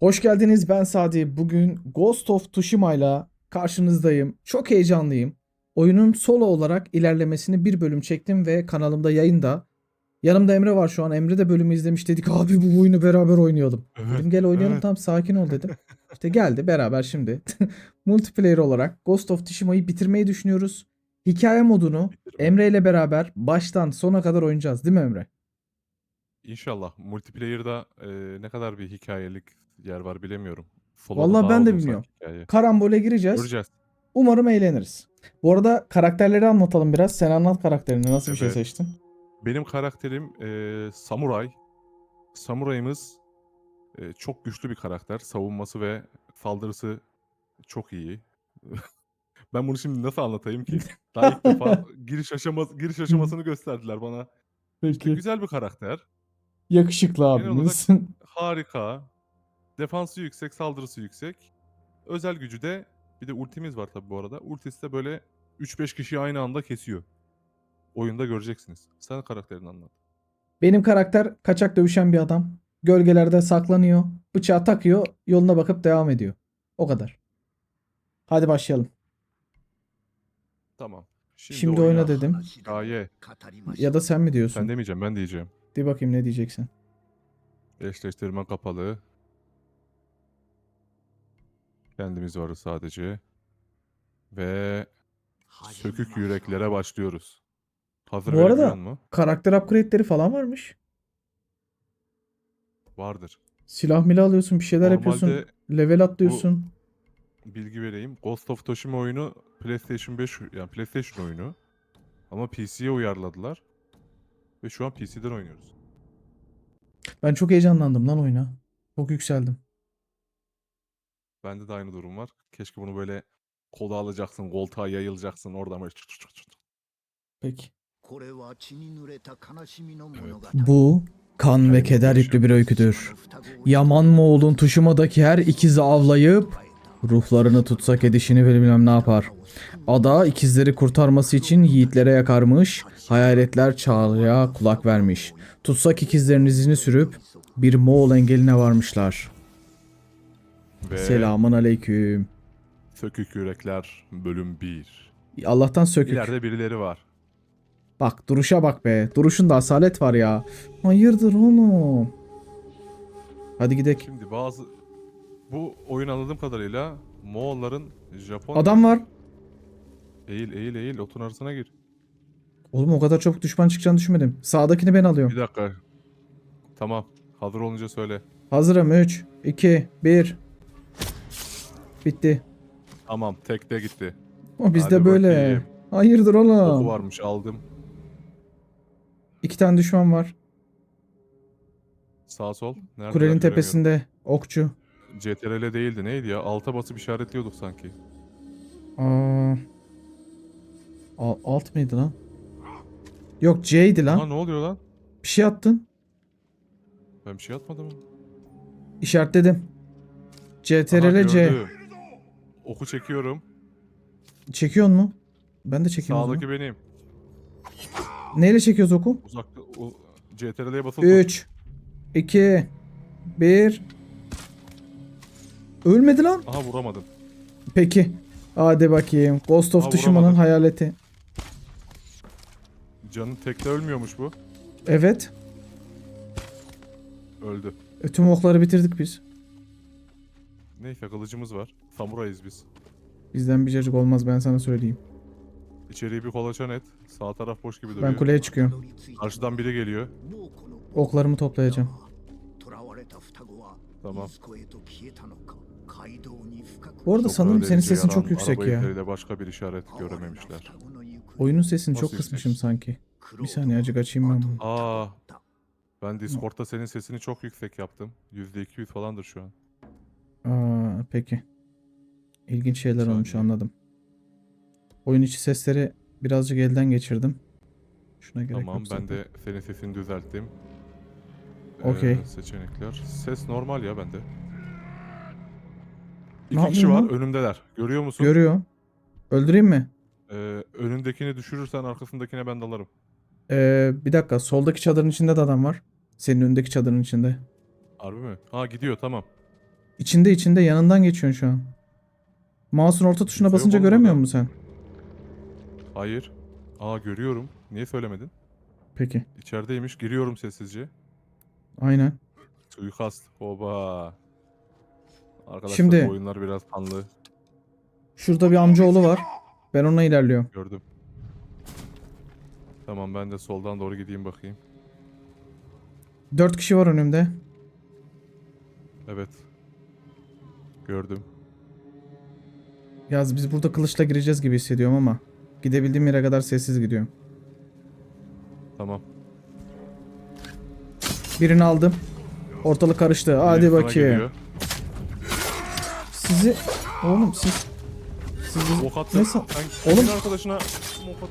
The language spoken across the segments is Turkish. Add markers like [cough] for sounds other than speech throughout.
Hoş geldiniz ben Sadi. Bugün Ghost of Tsushima'yla karşınızdayım. Çok heyecanlıyım. Oyunun solo olarak ilerlemesini bir bölüm çektim ve kanalımda yayında. Yanımda Emre var şu an. Emre de bölümü izlemiş dedik [laughs] abi bu oyunu beraber oynayalım. Evet, Dedim gel oynayalım evet. tam sakin ol dedim. [laughs] İşte geldi beraber şimdi. [laughs] Multiplayer olarak Ghost of Tsushima'yı bitirmeyi düşünüyoruz. Hikaye modunu. Emre ile beraber baştan sona kadar oynayacağız değil mi Emre? İnşallah. Multiplayer'da e, ne kadar bir hikayelik yer var bilemiyorum. Solo'da Vallahi ben de bilmiyorum. sanki. Karambole gireceğiz. Göreceğiz. Umarım eğleniriz. Bu arada karakterleri anlatalım biraz. Sen anlat karakterini. Nasıl bir şey Evet. seçtin? Benim karakterim e, samuray. Samurayımız e, çok güçlü bir karakter. Savunması ve saldırısı çok iyi. [laughs] ben bunu şimdi nasıl anlatayım ki? Daha ilk defa [laughs] giriş aşaması giriş aşamasını gösterdiler bana. İşte güzel bir karakter. Yakışıklı abimiz. [laughs] Harika. Defansı yüksek, saldırısı yüksek. Özel gücü de bir de ultimiz var tabi bu arada. Ultisi de böyle 3-5 kişiyi aynı anda kesiyor. Oyunda göreceksiniz. Sen karakterini anlat. Benim karakter kaçak dövüşen bir adam. Gölgelerde saklanıyor. Bıçağı takıyor. Yoluna bakıp devam ediyor. O kadar. Hadi başlayalım. Tamam. Şimdi, Şimdi oyna. oyna dedim. Gaye. Ya da sen mi diyorsun? Sen demeyeceğim ben diyeceğim. De bakayım ne diyeceksin. Eşleştirme kapalı. Kendimiz varız sadece. Ve sökük yüreklere başlıyoruz. Hazır Bu arada- musun? Karakter upgrade'leri falan varmış. Vardır. Silah mila alıyorsun, bir şeyler yapıyorsun. Normalde Level atlıyorsun. bilgi vereyim. Ghost of Tsushima oyunu PlayStation 5 yani PlayStation oyunu. Ama PC'ye uyarladılar. Ve şu an PC'den oynuyoruz. Ben çok heyecanlandım lan oyuna. Çok yükseldim. Bende de aynı durum var. Keşke bunu böyle kola alacaksın, koltuğa yayılacaksın, oradan böyle çıt çıt çıt çıt. Peki. Bu Bu kan ve keder yüklü bir öyküdür. Yaman Moğol'un Tuşuma'daki her ikizi avlayıp ruhlarını tutsak edişini bilmem ne yapar. Ada ikizleri kurtarması için yiğitlere yakarmış, hayaletler çağrıya kulak vermiş. Tutsak ikizlerin izini sürüp bir Moğol engeline varmışlar. Ve Selamun aleyküm. Sökük Yürekler bölüm 1. Allah'tan sökük. İleride birileri var. Bak duruşa bak be. Duruşunda asalet var ya. Hayırdır oğlum. Hadi gidelim. Şimdi bazı bu oyun anladığım kadarıyla Moğolların Japon Adam var. eğil eğil eğil otun arasına gir. Oğlum o kadar çok düşman çıkacağını düşünmedim. Sağdakini ben alıyorum. Bir dakika. Tamam. Hazır olunca söyle. Hazırım 3, 2, 1. Bitti. Tamam. Tekte gitti. O bizde Hadi böyle. bakayım. Hayırdır Oku oğlum. varmış aldım. İki tane düşman var. Sağ sol. Nerede Kulenin tepesinde. Okçu. CTRL değildi neydi ya? Alta basıp işaretliyorduk sanki. Aa. Al- alt mıydı lan? Yok C'ydi Ha lan. ne oluyor lan? Bir şey attın. Ben bir şey atmadım? İşaretledim. Aha, CTRL C. gördüm. Oku çekiyorum. Çekiyor mu? Ben de çekeyim o zaman. Sağdaki benim. Neyle çekiyoruz oku? Uzakta o CTRL'ye basılı tut. 3 2 1 Ölmedi lan. Aha vuramadım. Peki. Hadi bakayım. Ghost of Aa, Tsushima'nın vuramadım. hayaleti. Canın tekte ölmüyormuş bu. Evet. Öldü. E, Tüm okları bitirdik biz. Neyse kılıcımız var. Samurayız biz. Bizden bir cacık olmaz ben sana söyleyeyim. İçeriği bir kolaçan et. Sağ taraf boş gibi duruyor. Ben kuleye çıkıyorum. Karşıdan biri geliyor. Oklarımı toplayacağım. Tamam. Bu arada sanırım senin sesin çok yüksek ya. başka bir işaret görememişler. Oyunun sesini Nasıl çok yüksek? kısmışım sanki. Bir saniye acık açayım ben bunu. Aa. Ben Discord'da senin sesini çok yüksek yaptım. %200 falandır şu an. Aa, peki. İlginç şeyler olmuş anladım. Oyun içi sesleri birazcık elden geçirdim. Şuna gerek tamam yok ben zaten. de senin sesini düzelttim. Okey. Ee, seçenekler. Ses normal ya bende. Ne İki kişi yapıyorsun var lan? önümdeler. Görüyor musun? Görüyor. Öldüreyim mi? Ee, önündekini düşürürsen arkasındakine ben dalarım. Ee, bir dakika. Soldaki çadırın içinde de adam var. Senin önündeki çadırın içinde. Harbi mi? Ha gidiyor tamam. İçinde içinde yanından geçiyorsun şu an. Mouse'un orta tuşuna Kimse yok basınca oğlum göremiyor musun sen? Hayır. Aa görüyorum. Niye söylemedin? Peki. İçerideymiş. Giriyorum sessizce. Aynen. Suikast. Oba. Arkadaşlar Şimdi- bu oyunlar biraz kanlı. Şurada bir amcaoğlu var. Ben onunla ilerliyorum. Gördüm. Tamam ben de soldan doğru gideyim bakayım. Dört kişi var önümde. Evet. Gördüm. Yaz biz burada kılıçla gireceğiz gibi hissediyorum ama gidebildiğim yere kadar sessiz gidiyorum. Tamam. Birini aldım. Ortalık karıştı. Hadi Benim bakayım. Sizi oğlum siz siz ok Sen oğlum arkadaşına ok.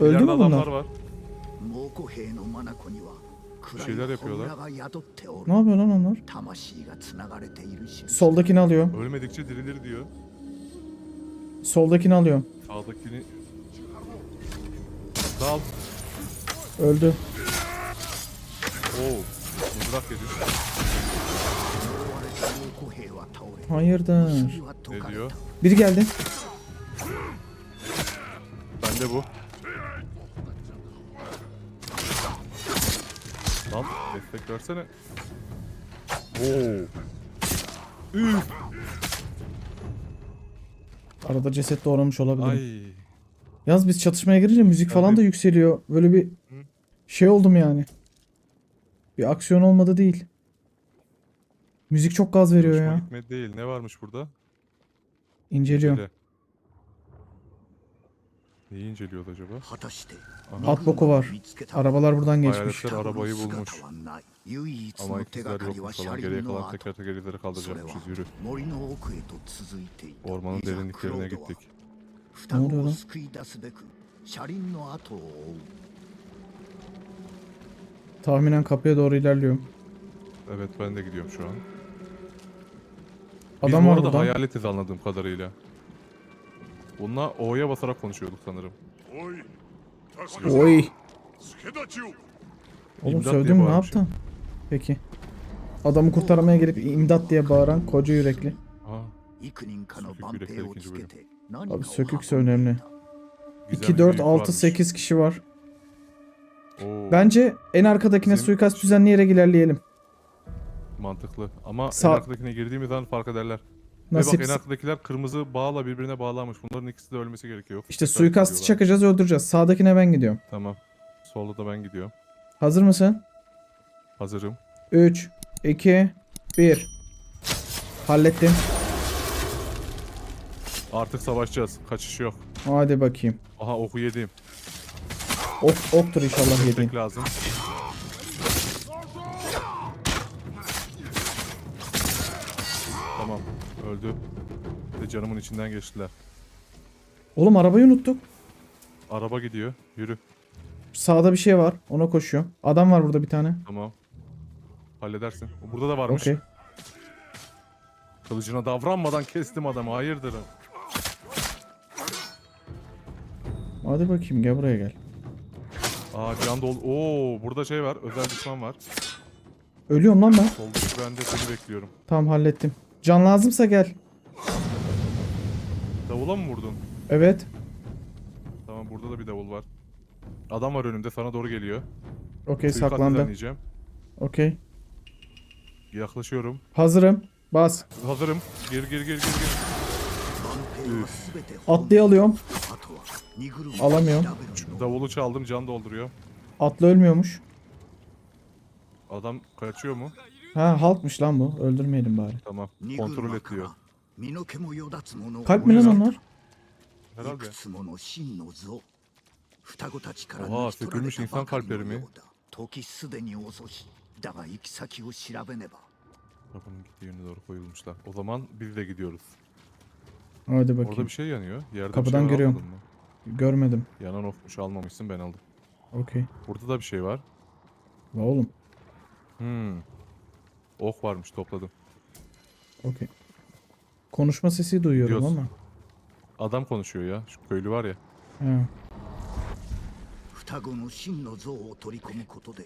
Öldü mü bunlar? Var. Şeyler yapıyorlar. Ne yapıyor lan onlar? Soldakini alıyor. Ölmedikçe dirilir diyor. Soldakini alıyorum. Sağdakini... Dal. Öldü. Oo. Mızrak yedi. Hayırdır. Ne diyor? Biri geldi. Bende bu. Lan destek versene. Oo. Üf. Arada ceset doğramış olabilirim. Ay. Yalnız biz çatışmaya girince müzik yani... falan da yükseliyor. Böyle bir şey oldum yani. Bir aksiyon olmadı değil. Müzik çok gaz veriyor Hoşuma ya. Gitme değil. Ne varmış burada? İnceliyorum. İncele. Neyi inceliyordu acaba? Aha. At boku var. Arabalar buradan geçmiş. Hayaletler arabayı bulmuş. 姿はない唯一 Ama の手が ikizler かりは yokmuş 車 falan. 輪 Geriye の kalan 跡 teker teker izleri それは kaldıracakmışız. Yürü. 森の奥へと続いていた Ormanın いざ derinliklerine クロードは gittik. 双子なるほどを救い出すべく車輪の後を追う Tahminen kapıya doğru ilerliyorum. Evet ben de gidiyorum şu an. Biz Adam bu var arada burada. hayaletiz anladığım kadarıyla. Bununla O'ya basarak konuşuyorduk sanırım. おい助け Oy. 助立ちを Oğlum İmdat diye sövdün mü ne bağırmış. yaptın? Peki. Adamı kurtarmaya gelip imdat diye bağıran koca yürekli. Aa, Abi sökükse önemli. Güzel 2, bir 4, 6, 8 kişi var. Bence en arkadakine Bizim- suikast düzenleyerek ilerleyelim. mantıklı. Ama Sağ- en arkadakine girdiğimiz an fark ederler. Ve bak en arkadakiler kırmızı bağla birbirine bağlanmış. Bunların ikisi de ölmesi gerekiyor. İşte Tekrar suikastı çakacağız öldüreceğiz. Sağdakine ben gidiyorum. Tamam. Solda da ben gidiyorum. Hazır mısın? Hazırım. 3, 2, 1. Hallettim. Artık savaşacağız. Kaçış yok. Hadi bakayım. Aha oku yedim. Ok, oktur inşallah yediğin. Destek lazım. Tamam. Öldü. Bir de canımın içinden geçtiler. Oğlum arabayı unuttuk. Araba gidiyor. Yürü. Sağda bir şey var. Ona koşuyorum. Adam var burada bir tane. Tamam. Halledersin. Burada da varmış. Okey. Kılıcına davranmadan kestim adamı. Hayırdır? Hadi bakayım gel buraya gel. Aa can dol. Oo burada şey var. Özel düşman var. Ölüyorum lan ben. Soldaki ben de seni bekliyorum. Tamam hallettim. Can lazımsa gel. Davula mı vurdun? Evet. Tamam burada da bir davul var. Adam var önümde sana doğru geliyor. Okey düzenleyeceğim. Okey. Yaklaşıyorum. Hazırım. Bas. Hazırım. Gir gir gir gir gir. Üf. Atlı alıyorum. Alamıyorum. Davulu çaldım can dolduruyor. Atlı ölmüyormuş. Adam kaçıyor mu? Ha halkmış lan bu. Öldürmeyelim bari. Tamam. Kontrol et diyor. Kalp mi lan onlar? Herhalde. Oha sökülmüş insan kalpleri mi? ようだ時すでに遅しだが行き先を調べねば Kapının gittiği yöne doğru koyulmuşlar. O zaman biz de gidiyoruz. Hadi Orada bakayım. bir şey yanıyor. Yerde Kapıdan bir şey var, görüyorum. almadın mı? Görmedim. Yanan okmuş almamışsın ben aldım. Okey. Burada da bir şey var. La oğlum. Hmm. Ok varmış topladım. Okey. Konuşma sesi duyuyorum Gidiyoruz. ama. Adam konuşuyor ya. Şu köylü var ya. Ha. 双子の真の像を取り込むことで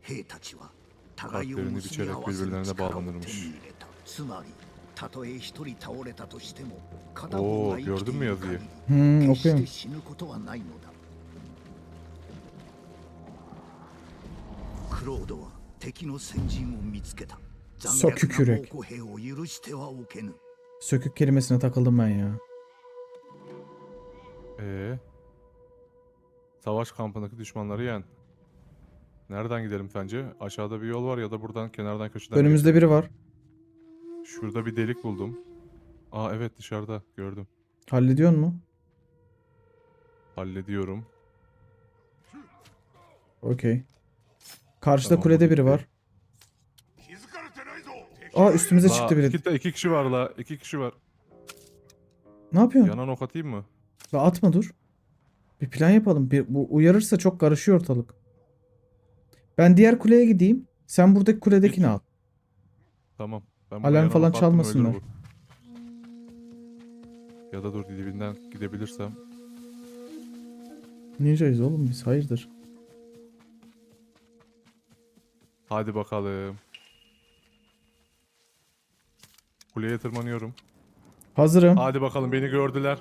兵たちは互いを kalplerini biçerek birbirlerine bağlanırmış. Oo gördün mü yazıyı? Hmm, okuyayım. Sökük yürek. Sökük kelimesine takıldım ben ya. Ee, savaş kampındaki düşmanları yen. Nereden gidelim sence? Aşağıda bir yol var ya da buradan kenardan köşeden. Önümüzde gidelim. biri var. Şurada bir delik buldum. Aa evet dışarıda gördüm. Hallediyor mu? Hallediyorum. Okey. Karşıda Tamam, kulede biri var. Aa üstümüze La, çıktı biri. iki, iki kişi var la. iki kişi var. Ne yapıyorsun? Yana nok atayım mı? La atma dur. Bir plan yapalım. Bir, bu uyarırsa çok karışıyor ortalık. Ben diğer kuleye gideyim. Sen buradaki kuledekini al. Tamam. Ben Alarm falan ölür çalmasınlar. bu. Ya da dur dibinden gidebilirsem. Ninjayız oğlum biz hayırdır. Hadi bakalım. Kuleye tırmanıyorum. Hazırım. Hadi bakalım beni gördüler.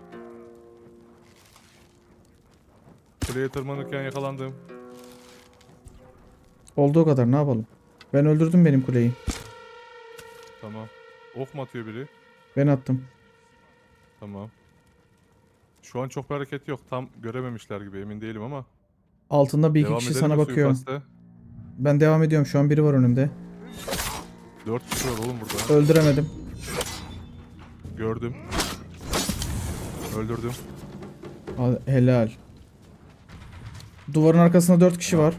Kuleye tırmanırken yakalandım. Olduğu kadar ne yapalım. Ben öldürdüm benim kuleyi. Tamam. Ok mu atıyor biri? Ben attım. Tamam. Şu an çok bir hareket yok. Tam görememişler gibi emin değilim ama. Altında bir iki Devam kişi sana bakıyor. suikaste? Ben devam ediyorum. Şu an biri var önümde. Dört kişi var oğlum burada. Öldüremedim. Gördüm. Öldürdüm. Helal. Duvarın arkasında dört kişi var.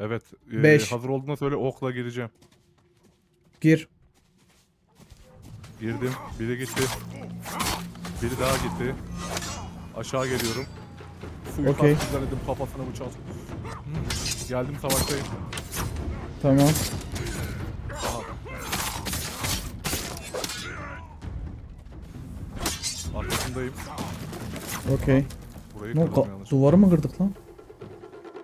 Evet. e, Beş. hazır olduğunda söyle okla gireceğim. Gir. Girdim. Biri gitti. Biri daha gitti. Aşağı geliyorum. Suikast Okey. düzenledim kafasına bıçak. Hmm, Geldim savaştayım. Tamam. Arkasındayım. Okey. Burayı Ne kırdım ka- yanlış. duvarı mı kırdık lan?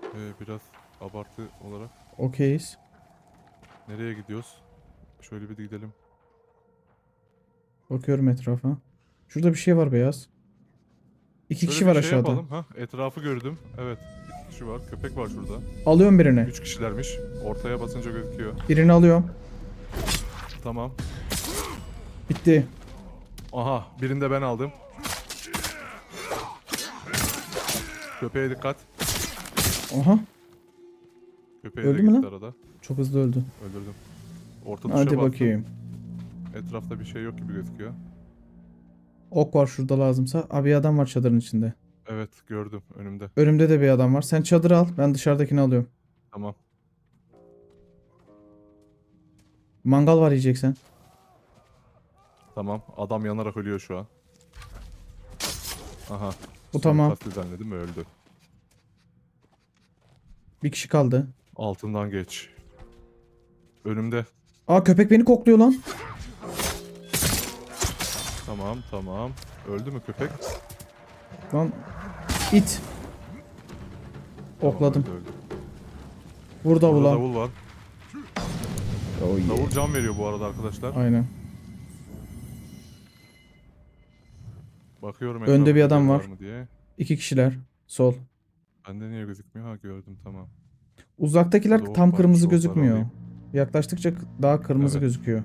Ee, biraz abartı olarak. Okeyiz. Nereye gidiyoruz? Şöyle bir gidelim. Bakıyorum etrafa. Şurada bir şey var beyaz. İki Şöyle kişi var şey aşağıda. yapalım. Ha, etrafı gördüm. Evet. İki kişi var. Köpek var şurada. Alıyorum birini. Üç kişilermiş. Ortaya basınca gözüküyor. Birini alıyorum. Tamam. Bitti. Aha birini de ben aldım. Köpeğe dikkat. Aha. Köpeğe Öldü de mü gitti lan? arada. Çok hızlı öldü. Öldürdüm. Orta tuşa Hadi bastım. bakayım. Etrafta bir şey yok gibi gözüküyor. Ok var şurada lazımsa. Abi adam var çadırın içinde. Evet gördüm önümde. Önümde de bir adam var. Sen çadırı al. Ben dışarıdakini alıyorum. Tamam. Mangal var yiyeceksen. Tamam. Adam yanarak ölüyor şu an. Aha. Bu tamam. Düzenledim ve öldü. Bir kişi kaldı. Altından geç. Önümde. Aa köpek beni kokluyor lan. Tamam tamam. Öldü mü köpek? Lan it. Tamam, Okladım. öldü, öldü. Vur Burada davula. davul var. Oh yeah. Davul can veriyor bu arada arkadaşlar. Aynen. Bakıyorum Önde bir adam var. mı diye. İki kişiler. Sol. Bende niye gözükmüyor? Ha gördüm tamam. Uzaktakiler ok tam kırmızı okları gözükmüyor. alayım. Yaklaştıkça daha kırmızı Evet. gözüküyor.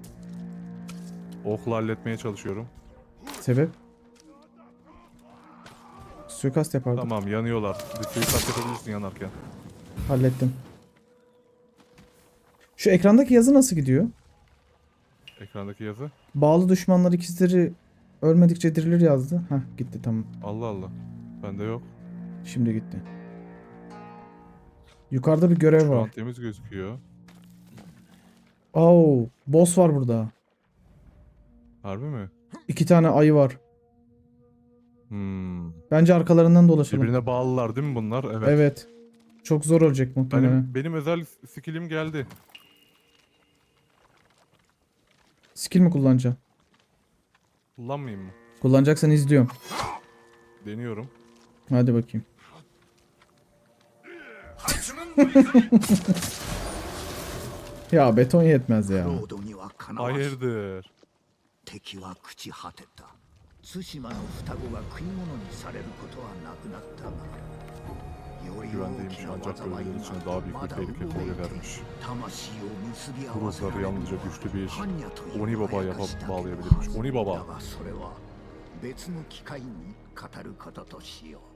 Okla halletmeye çalışıyorum. Sebep? Suikast yapardık. Tamam yanıyorlar. Bir suikast yapabilirsin yanarken. Hallettim. Şu ekrandaki yazı nasıl gidiyor? Ekrandaki yazı. Bağlı düşmanlar ikizleri ölmedikçe dirilir yazdı. Hah gitti tamam. Allah Allah. Bende yok. Şimdi gitti. Yukarıda bir görev Şu an var. temiz gözüküyor. Oo, boss var burada. Harbi mi? İki tane ayı var. Hmm. Bence arkalarından dolaşalım. Birbirine bağlılar değil mi bunlar? Evet. Evet. Çok zor olacak muhtemelen. Benim, benim özel skillim geldi. Skill mi kullanacaksın? Kullanmayayım mı? Kullanacaksan izliyorum. Deniyorum. Hadi bakayım. [laughs] Ya beton yetmez ク ya. ロードにはかなわず Hayırdır? 敵は朽ち果てた対馬の双子が食い物にされることはなくなったがより Güvendeymiş 大きな ancak 災い bölgeler için が daha büyük ま bir だ tehlike うごめいて koyuvermiş. 魂を結び合 Bu わせら ruhları れるの yalnızca は güçlü bir 般若という Oni Baba まや yapa かしだけの bağlayabilirmiş. はず Oni だ Baba. がそれは別の機会に語ることとしよう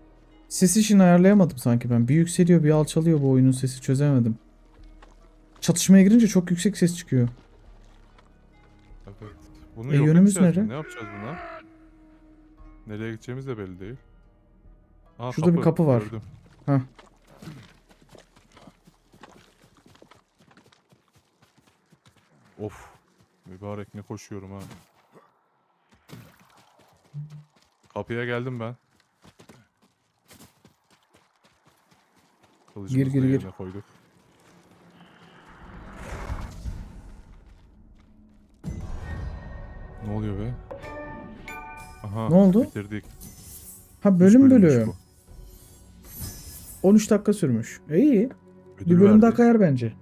Ses işini ayarlayamadım sanki ben. Bir yükseliyor bir alçalıyor bu oyunun sesi çözemedim. Çatışmaya girince çok yüksek ses çıkıyor. Evet. Bunu E, yok yönümüz edeceğiz nere? Ne yapacağız buna? Nereye gideceğimiz de belli değil. Aa, Şurada bir kapı var. Gördüm. Heh. Of. Mübarek ne koşuyorum ha. Kapıya geldim ben. Kılıcımızı gir, da gir. yerine koyduk. Ne oluyor be? Aha, Ne oldu? Bitirdik. Ha Üç bölüm bölümmüş bölüm. bu. 13 dakika sürmüş. E, iyi. Ödül Bir bölüm daha verdi. kayar bence.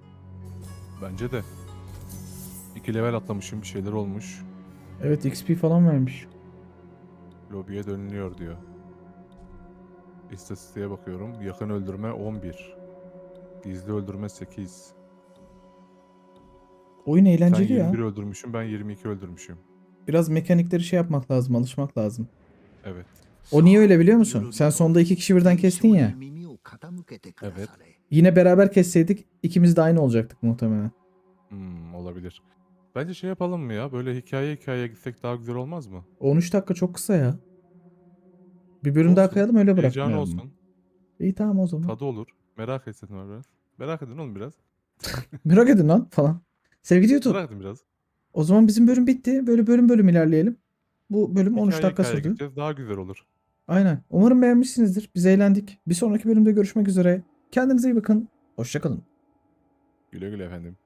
Bence de. İki level atlamışım bir şeyler olmuş. Evet XP falan vermiş. Lobiye dönülüyor diyor. İstatistiğe bakıyorum. Yakın öldürme 11. Gizli öldürme 8. Oyun Sen eğlenceli ya. 21 öldürmüşüm ben 22 öldürmüşüm. Biraz mekanikleri şey yapmak lazım, alışmak lazım. Evet. O niye öyle biliyor musun? Sen sonda iki kişi birden kestin ya. Evet. Yine beraber kesseydik ikimiz de aynı olacaktık muhtemelen. Hmm, olabilir. Bence şey yapalım mı ya? Böyle hikaye hikaye gitsek daha güzel olmaz mı? 13 dakika çok kısa ya. Bir bölüm daha Olsun. kayalım öyle Heyecan bırakmayalım. olsun. İyi tamam o zaman. Tadı olur. Merak etsin var biraz. Merak edin oğlum biraz. [laughs] Merak edin lan falan. Sevgili YouTube. Merak edin biraz. O zaman bizim bölüm bitti. Böyle bölüm bölüm ilerleyelim. Bu bölüm 13 Hikaye dakika hikaye sürdü. gideceğiz daha güzel olur. Aynen. Umarım beğenmişsinizdir. Biz eğlendik. Bir sonraki bölümde görüşmek üzere. Kendinize iyi bakın. Hoşçakalın. Güle güle efendim.